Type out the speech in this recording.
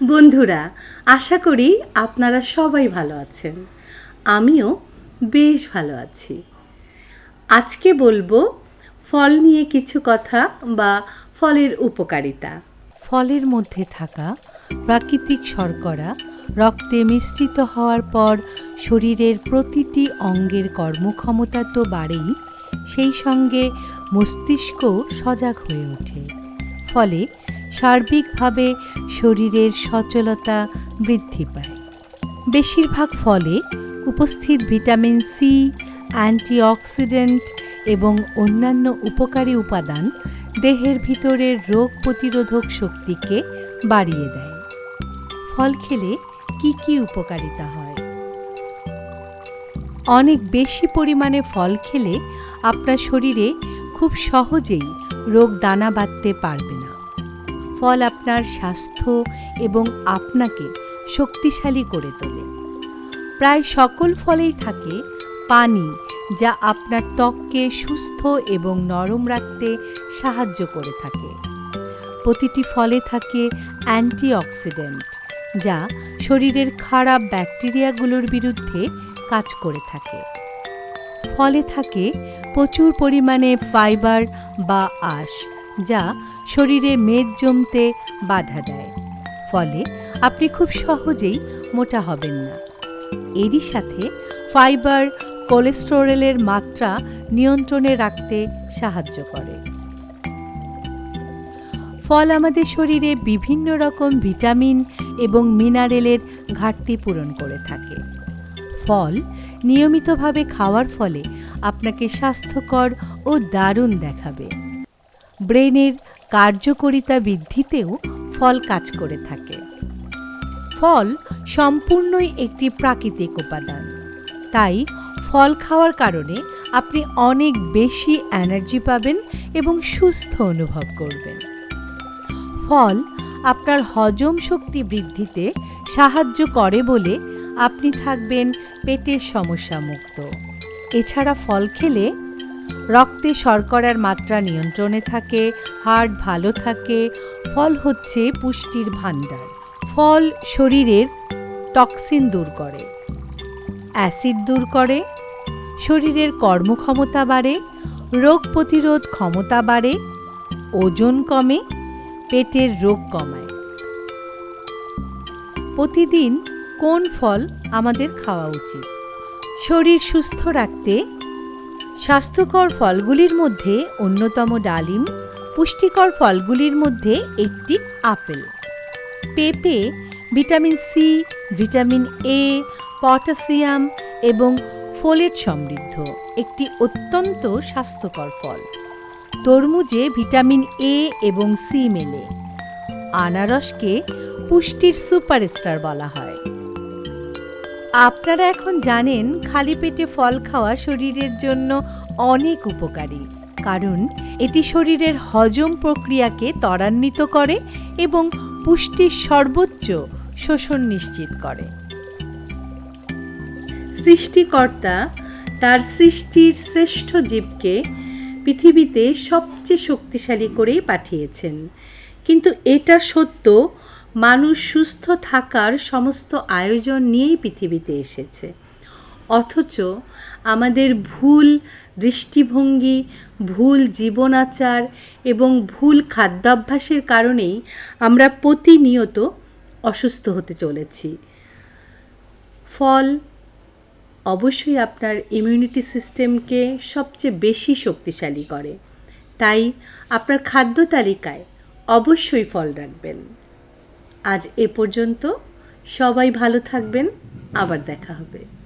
বন্ধুরা, আশা করি আপনারা সবাই ভালো আছেন। আমিও বেশ ভালো আছি। আজকে বলব ফল নিয়ে কিছু কথা বা ফলের উপকারিতা। ফলের মধ্যে থাকা প্রাকৃতিক শর্করা রক্তে মিশ্রিত হওয়ার পর শরীরের প্রতিটি অঙ্গের কর্মক্ষমতা তো বাড়েই, সেই সঙ্গে মস্তিষ্ক সজাগ হয়ে ওঠে। ফলে সার্বিকভাবে শরীরের সচলতা বৃদ্ধি পায়। বেশিরভাগ ফলে উপস্থিত ভিটামিন সি অ্যান্টিঅক্সিডেন্ট এবং অন্যান্য উপকারী উপাদান দেহের ভিতরের রোগ প্রতিরোধক শক্তিকে বাড়িয়ে দেয়। ফল খেলে কি কি উপকারিতা হয়? অনেক বেশি পরিমাণে ফল খেলে আপনার শরীরে খুব সহজেই রোগ দানা বাঁধতে পারবে ফল আপনার স্বাস্থ্য এবং আপনাকে শক্তিশালী করে তোলে। প্রায় সকল ফলেই থাকে পানি যা আপনার ত্বককে সুস্থ এবং নরম রাখতে সাহায্য করে থাকে। প্রতিটি ফলে থাকে অ্যান্টিঅক্সিডেন্ট যা শরীরের খারাপ ব্যাকটেরিয়াগুলোর বিরুদ্ধে কাজ করে থাকে। ফলে থাকে প্রচুর পরিমাণে ফাইবার বা আঁশ যা শরীরে মেদ জমতে বাধা দেয়। ফলে আপনি খুব সহজেই মোটা হবেন না। এরই সাথে ফাইবার কোলেস্টেরলের মাত্রা নিয়ন্ত্রণে রাখতে সাহায্য করে। ফল আমাদের শরীরে বিভিন্ন রকম ভিটামিন এবং মিনারেলের ঘাটতি পূরণ করে থাকে। ফল নিয়মিতভাবে খাওয়ার ফলে আপনাকে স্বাস্থ্যকর ও দারুণ দেখাবে। ব্রেনের কার্যকরিতা বৃদ্ধিতেও ফল কাজ করে থাকে। ফল সম্পূর্ণই একটি প্রাকৃতিক উপাদান। তাই ফল খাওয়ার কারণে আপনি অনেক বেশি এনার্জি পাবেন এবং সুস্থ অনুভব করবেন। ফল আপনার হজম শক্তি বৃদ্ধিতে সাহায্য করে বলে আপনি থাকবেন পেটের সমস্যা মুক্ত এছাড়া ফল খেলে রক্তে শর্করার মাত্রা নিয়ন্ত্রণে থাকে হার্ট ভালো থাকে, ফল হচ্ছে পুষ্টির ভাণ্ডার। ফল শরীরের টক্সিন দূর করে, অ্যাসিড দূর করে, শরীরের কর্মক্ষমতা বাড়ে, রোগ প্রতিরোধ ক্ষমতা বাড়ে, ওজন কমে, পেটের রোগ কমায়। প্রতিদিন কোন ফল আমাদের খাওয়া উচিত? শরীর সুস্থ রাখতে স্বাস্থ্যকর ফলগুলির মধ্যে অন্যতম ডালিম, পুষ্টিকর ফলগুলির মধ্যে একটি আপেল। পেঁপে, vitamin C vitamin A potassium এবং ফোলেট সমৃদ্ধ একটি অত্যন্ত স্বাস্থ্যকর ফল। তরমুজে ভিটামিন এ এবং সি মেলে। আনারসকে পুষ্টির সুপারস্টার বলা হয়। আপনারা এখন জানেন, খালি পেটে ফল খাওয়া শরীরের জন্য অনেক উপকারী। কারণ, এটি শরীরের হজম প্রক্রিয়াকে ত্বরান্বিত করে এবং পুষ্টির সর্বোচ্চ শোষণ নিশ্চিত করে। সৃষ্টিকর্তা তার সৃষ্টির শ্রেষ্ঠ জীবকে পৃথিবীতে সবচেয়ে শক্তিশালী করেই পাঠিয়েছেন। কিন্তু এটা সত্য মানুষ সুস্থ থাকার সমস্ত আয়োজন নিয়েই পৃথিবীতে এসেছে। অথচ আমাদের ভুল দৃষ্টিভঙ্গি, ভুল জীবনাচার এবং ভুল খাদ্যাভ্যাসের কারণেই আমরা প্রতিনিয়ত অসুস্থ হতে চলেছি। ফল অবশ্যই আপনার ইমিউনিটি সিস্টেমকে সবচেয়ে বেশি শক্তিশালী করে। তাই আপনার খাদ্য তালিকায় অবশ্যই ফল রাখবেন। আজ এ পর্যন্ত সবাই ভালো থাকবেন আবার দেখা হবে।